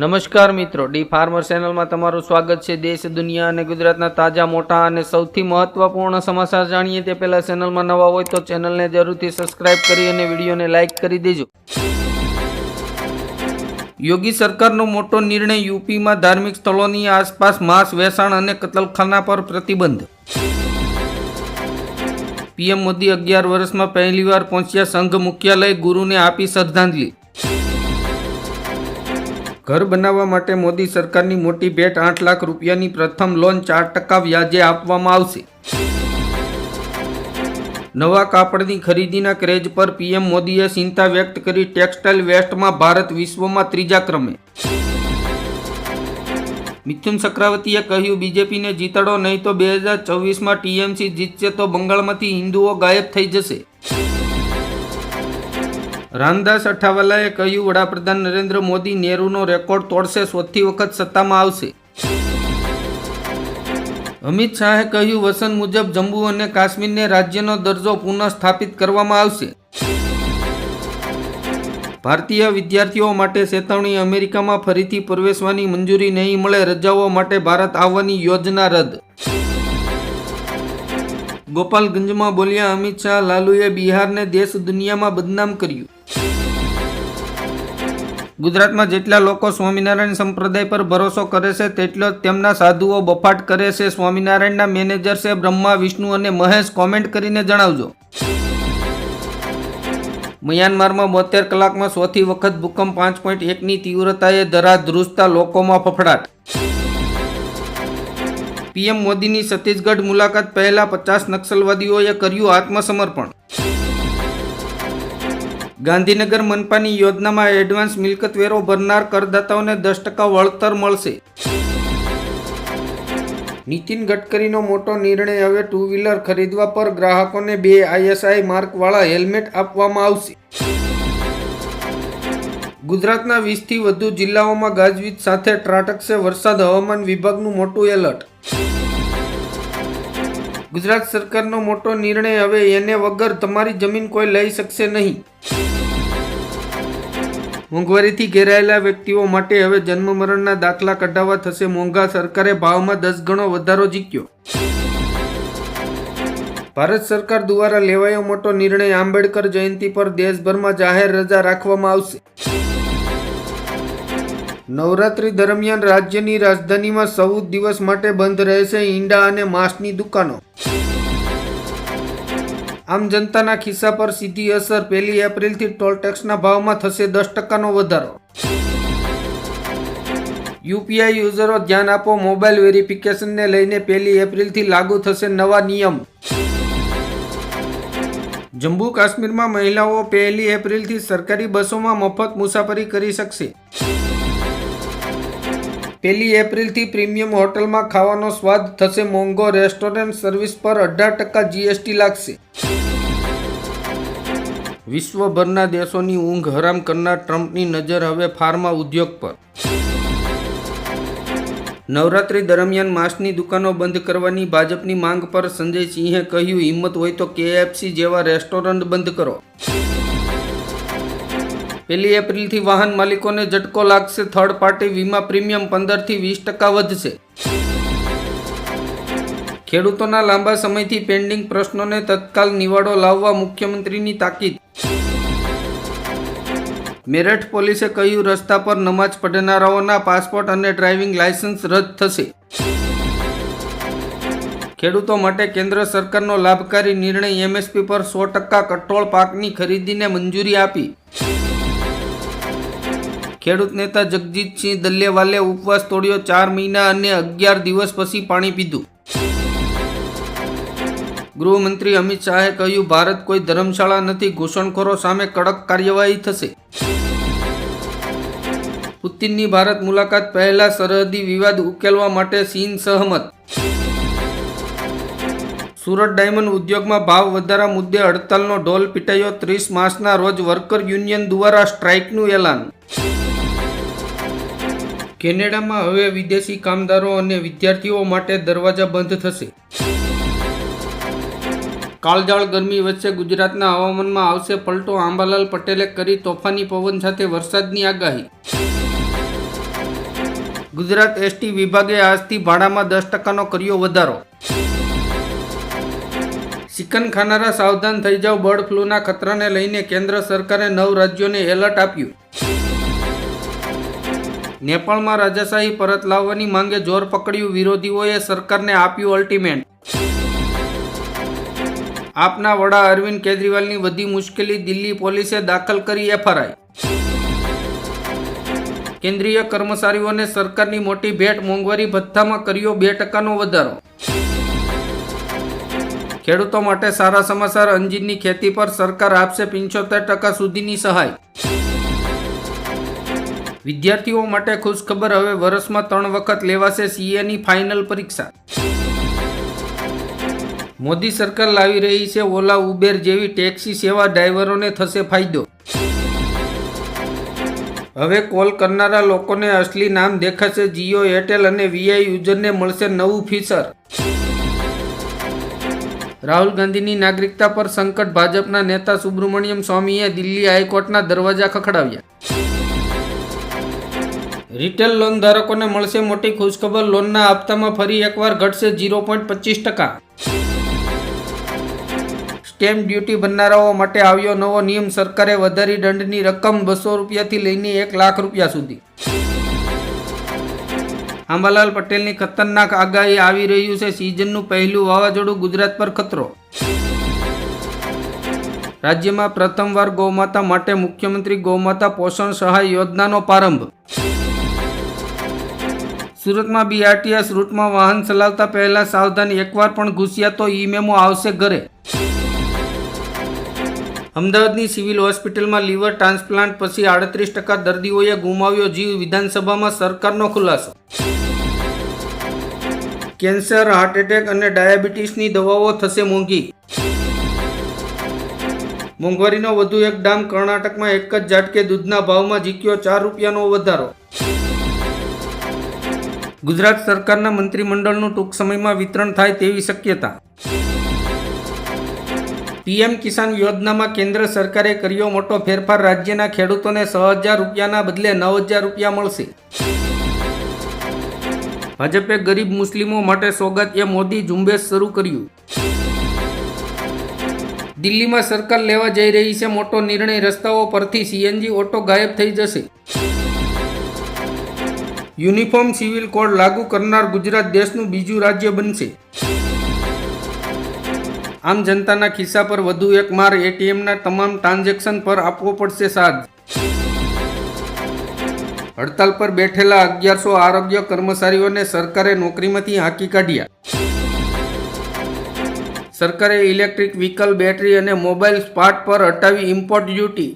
નમસ્કાર મિત્રો, D farmer ચેનલમાં તમારું સ્વાગત છે. દેશ, દુનિયા અને ગુજરાતના તાજા, મોટા અને સૌથી મહત્વપૂર્ણ સમાચાર જાણીએ તે પહેલા ચેનલમાં નવા હોય તો ચેનલને જરૂરથી સબસ્ક્રાઇબ કરી અને વિડીયોને લાઇક કરી દેજો. યોગી સરકારનો મોટો નિર્ણય યુપીમાં ધાર્મિક સ્થળોની આસપાસ માંસ વેચાણ અને કતલખાના પર પ્રતિબંધ. પીએમ મોદી અગિયાર વર્ષમાં પહેલીવાર પહોંચ્યા સંઘ મુખ્યાલય ગુરુને આપી શ્રદ્ધાંજલિ. ઘર બનાવવા માટે મોદી સરકારની મોટી ભેટ આઠ લાખ રૂપિયાની પ્રથમ લોન ચાર ટકા વ્યાજે આપવામાં આવશે. નવા કાપડની ખરીદીના ક્રેજ પર પીએમ મોદીએ ચિંતા વ્યક્ત કરી ટેક્સટાઇલ વેસ્ટમાં ભારત વિશ્વમાં ત્રીજા ક્રમે. મિથુન ચક્રવર્તીએ કહ્યું, બીજેપીને જીતાડો નહીં તો બે હજાર ચોવીસમાં ટીએમસી જીતશે તો બંગાળમાંથી હિન્દુઓ ગાયબ થઈ જશે. રામદાસ અઠાવાલાએ કહ્યું, વડાપ્રધાન નરેન્દ્ર મોદી નેહરુનો રેકોર્ડ તોડશે ચોથી વખત સત્તામાં આવશે. અમિત શાહે કહ્યું, વસન મુજબ જમ્મુ અને કાશ્મીરને રાજ્યનો દરજ્જો પુનઃ સ્થાપિત કરવામાં આવશે. ભારતીય વિદ્યાર્થીઓ માટે ચેતવણી, અમેરિકામાં ફરીથી પ્રવેશવાની મંજૂરી નહીં મળે, રજાઓ માટે ભારત આવવાની યોજના રદ. ગોપાલગંજમાં બોલ્યા અમિત શાહ, લાલુએ બિહારને દેશ દુનિયામાં બદનામ કર્યું. ગુજરાતમાં જેટલા લોકો સ્વામિનારાયણ સંપ્રદાય પર ભરોસો કરે છે, તેટલો તેમના સાધુઓ બફાટ કરે છે. સ્વામિનારાયણના મેનેજર છે બ્રહ્મા, વિષ્ણુ અને મહેશ. કોમેન્ટ કરીને જણાવજો. મ્યાનમારમાં બોતેર કલાકમાં ચોથી વખત ભૂકંપ પાંચ પોઈન્ટ એકની તીવ્રતાએ ધરા ધ્રુજતા લોકોમાં ફફડાટ. પીએમ મોદીની છત્તીસગઢ મુલાકાત પહેલા પચાસ નક્સલવાદીઓએ કર્યું આત્મસમર્પણ. ગાંધીનગર મનપાની યોજનામાં એડવાન્સ મિલકત વેરો ભરનાર કરદાતાઓને દસ ટકા વળતર મળશે. નીતિન ગડકરીનો મોટો નિર્ણય હવે ટુ વ્હીલર ખરીદવા પર ગ્રાહકોને બે આઈએસઆઈ માર્કવાળા હેલ્મેટ આપવામાં આવશે. ગુજરાતના વીસથી વધુ જિલ્લાઓમાં ગાજવીજ સાથે ત્રાટકશે વરસાદ હવામાન વિભાગનું મોટું એલર્ટ. ગુજરાત સરકારનો મોટો નિર્ણય હવે એને વગર તમારી જમીન કોઈ લઈ શકશે નહીં. મોંઘવારીથી ઘેરાયેલા વ્યક્તિઓ માટે હવે જન્મ મરણના દાખલા કઢાવવા થશે મોંઘા. સરકારે ભાવમાં દસ ગણો વધારો જીક્યો ભારત સરકાર દ્વારા લેવાયો મોટો નિર્ણય આંબેડકર જયંતિ પર દેશભરમાં જાહેર રજા રાખવામાં આવશે. નવરાત્રી દરમિયાન રાજ્યની રાજધાનીમાં ચૌદ દિવસ માટે બંધ રહેશે ઈંડા અને માંસની દુકાનો. આમ જનતાના ખિસ્સા પર સીધી અસર પહેલી એપ્રિલથી ટોલ ટેક્સના ભાવમાં થશે દસ ટકાનો વધારો. યુપીઆઈ યુઝરો ધ્યાન આપો, મોબાઈલ વેરિફિકેશનને લઈને પહેલી એપ્રિલથી લાગુ થશે નવા નિયમ. જમ્મુ કાશ્મીરમાં મહિલાઓ પહેલી એપ્રિલથી સરકારી બસોમાં મફત મુસાફરી કરી શકશે. પહેલી એપ્રિલથી પ્રીમિયમ હોટલમાં ખાવાનો સ્વાદ થશે મોંઘો. રેસ્ટોરન્ટ સર્વિસ પર અઢાર ટકા જીએસટી લાગશે. વિશ્વભરના દેશોની ઊંઘ હરામ કરનાર ટ્રમ્પની નજર હવે ફાર્મા ઉદ્યોગ પર. નવરાત્રી દરમિયાન માંસની દુકાનો બંધ કરવાની ભાજપની માંગ પર સંજય સિંહે કહ્યું, હિંમત હોય તો કેએફસી જેવા રેસ્ટોરન્ટ બંધ કરો. પહેલી એપ્રિલથી વાહન માલિકોને ઝટકો લાગશે. થર્ડ પાર્ટી વીમા પ્રીમિયમ પંદરથી વીસ ટકા વધશે. ખેડૂતોના લાંબા સમયથી પેન્ડિંગ પ્રશ્નોને તત્કાલ નિવાડો લાવવા મુખ્યમંત્રીની તાકીદ. મેરઠ પોલીસે કહ્યું, રસ્તા પર નમાજ પઢનારાઓના પાસપોર્ટ અને ડ્રાઇવિંગ લાયસન્સ રદ થશે. ખેડૂતો માટે કેન્દ્ર સરકારનો લાભકારી નિર્ણય એમએસપી પર સો ટકા કઠોળ પાકની ખરીદીને મંજૂરી આપી. ખેડૂત નેતા જગજીતસિંહ દલ્લેવાલે ઉપવાસ તોડ્યો ચાર મહિના અને અગિયાર દિવસ પછી પાણી પીધું. ગૃહમંત્રી અમિત શાહે કહ્યું, ભારત કોઈ ધર્મશાળા નથી, ઘૂસણખોરો સામે કડક કાર્યવાહી થશે. પુતિનની ભારત મુલાકાત પહેલા સરહદી વિવાદ ઉકેલવા માટે ચીન સહમત. સુરત ડાયમંડ ઉદ્યોગમાં ભાવ વધારા મુદ્દે હડતાલનો ઢોલ પીટાયો ત્રીસ માર્ચના રોજ વર્કર યુનિયન દ્વારા સ્ટ્રાઇકનું એલાન. કેનેડામાં હવે વિદેશી કામદારો અને વિદ્યાર્થીઓ માટે દરવાજા બંધ થશે. કાળજાળ ગરમી વચ્ચે ગુજરાતના હવામાનમાં આવશે પલટો. આંબાલાલ પટેલે કરી તોફાની પવન સાથે વરસાદની આગાહી. ગુજરાત એસટી વિભાગે આજથી ભાડામાં દસ ટકાનો કર્યો વધારો. ચિકન ખાનારા સાવધાન થઈ જાવ બર્ડ ફ્લૂના ખતરાને લઈને કેન્દ્ર સરકારે નવ રાજ્યોને એલર્ટ આપ્યું. નેપાળમાં રાજાશાહી પરત લાવવાની માંગે જોર પકડ્યું વિરોધીઓએ સરકારને આપ્યું અલ્ટિમેટ આપના વડા અરવિંદ કેજરીવાલની વધી મુશ્કેલી દિલ્હી પોલીસે દાખલ કરી એફઆરઆઈ. કેન્દ્રીય કર્મચારીઓને સરકારની મોટી ભેટ મોંઘવારી ભથ્થામાં કર્યો બે ટકાનો વધારો. ખેડૂતો માટે સારા સમાચાર અંજીરની ખેતી પર સરકાર આપશે પંચોતેર ટકા સુધીની સહાય. વિદ્યાર્થીઓ માટે ખુશખબર હવે વર્ષમાં ત્રણ વખત લેવાશે સીએની ફાઇનલ પરીક્ષા. મોદી સરકાર લાવી રહી છે ઓલા ઉબેર જેવી ટેક્સી સેવા ડ્રાઈવરોને થશે ફાયદો. હવે કોલ કરનારા લોકોને અસલી નામ દેખાશે જીઓ, એરટેલ અને વીઆઈ યુઝરને મળશે નવું ફીચર. રાહુલ ગાંધીની નાગરિકતા પર સંકટ, ભાજપના નેતા સુબ્રમણ્યમ સ્વામીએ દિલ્હી હાઈકોર્ટના દરવાજા ખખડાવ્યા. રિટેલ લોન ધારકોને મળશે મોટી ખુશખબર. લોનના હપ્તામાં ફરી એકવાર ઘટશે ઝીરો પોઈન્ટ પચીસ ટકા. સ્ટેમ્પ ડ્યુટી ભરનારાઓ માટે આવ્યો નવો નિયમ. સરકારે વધારી દંડની રકમ બસો રૂપિયાથી લઈને એક લાખ રૂપિયા સુધી. આંબાલાલ પટેલની ખતરનાક આગાહી આવી રહ્યું છે. સિઝનનું પહેલું વાવાઝોડું ગુજરાત પર ખતરો. રાજ્યમાં પ્રથમવાર ગૌમાતા માટે મુખ્યમંત્રી ગૌમાતા પોષણ સહાય યોજનાનો પ્રારંભ. સુરતમાં બીઆરટીએસ રૂટમાં વાહન ચલાવતા પહેલા સાવધાન એકવાર પણ ઘૂસ્યા તો ઈ મેમો આવશે ઘરે. અમદાવાદની સિવિલ હોસ્પિટલમાં લીવર ટ્રાન્સપ્લાન્ટ પછી આડત્રીસ ટકા દર્દીઓએ ગુમાવ્યો જીવ, વિધાનસભામાં સરકારનો ખુલાસો. કેન્સર, હાર્ટ એટેક અને ડાયાબિટીસની દવાઓ થશે મોંઘી. મોંઘવારીનો વધુ એક ડામ કર્ણાટકમાં એક જ ઝાટકે દૂધના ભાવમાં જીક્યો ચાર રૂપિયાનો વધારો. ગુજરાત સરકારના મંત્રીમંડળનું ટૂંક સમયમાં વિતરણ થાય તેવી શક્યતા. પીએમ કિસાન યોજનામાં કેન્દ્ર સરકારે કર્યો મોટો ફેરફાર. રાજ્યના ખેડૂતોને છ હજાર રૂપિયાના બદલે નવ હજાર રૂપિયા મળશે. ભાજપે ગરીબ મુસ્લિમો માટે સોગત. એ મોદી ઝુંબેશ શરૂ કર્યું. દિલ્હીમાં સરકાર લેવા જઈ રહી છે. મોટો નિર્ણય. રસ્તાઓ પરથી સીએનજી ઓટો ગાયબ થઈ જશે. યુનિફોર્મ સિવિલ કોડ લાગુ કરનાર ગુજરાત દેશનું બીજું રાજ્ય બનશે. આમ જનતાના ખિસ્સા પર વધુ એક માર એટીએમના તમામ ટ્રાન્ઝેક્શન પર આપવો પડશે સાજ હડતાલ પર બેઠેલા અગિયારસો આરોગ્ય કર્મચારીઓને સરકારે નોકરીમાંથી હાંકી કાઢ્યા. સરકારે ઇલેક્ટ્રિક વ્હીકલ, બેટરી અને મોબાઈલ સ્પાર્ટ પર હટાવી ઇમ્પોર્ટ ડ્યુટી.